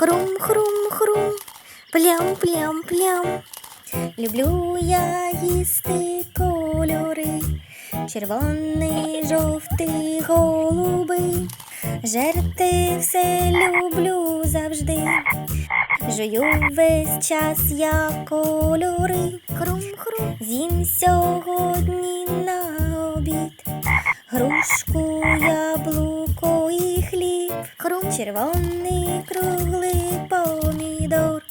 Хрум-хрум-хрум, плям-плям-плям. Люблю я їсти кольори, червоний, жовтий, голубий. Жерти все люблю завжди. Жую весь час я кольори. Хрум-хрум. З'їм сьогодні на обід. Грушку, Хрум. Червоний круглий помідор.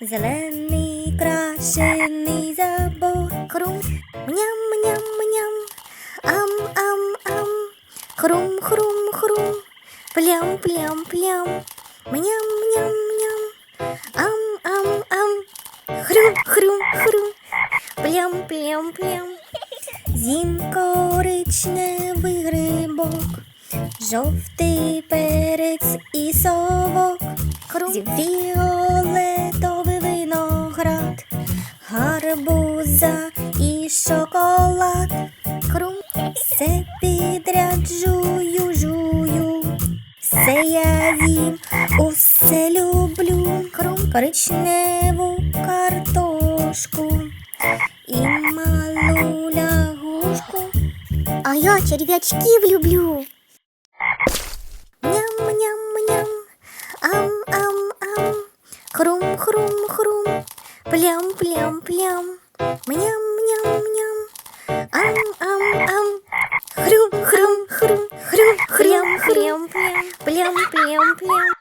Зелений крашений забор. Хрум. Мням-мням-мням. Ам-ам-ам. Хрум-хрум-хрум. Плям-плям-плям. Мням-мням-мням. Ам-ам-ам. Хрум-хрум-хрум. Плям-плям-плям. Зім коричневий грибок, жовтий перець і совок, фіолетовий виноград, гарбуза і шоколад. Хрум, все підряд жую, жую. Все я їм, усе люблю. Хрум, коричневу картошку і малу лягушку. А я черв'ячків люблю. Ням-ням-ням, ам-ам-ам, хрум-хрум-хрум, плям-плям-плям, ням-ням-ням, ам-ам-ам, хрум-хрум-хрум, хрум-хрям-хрям, плям-плям-плям.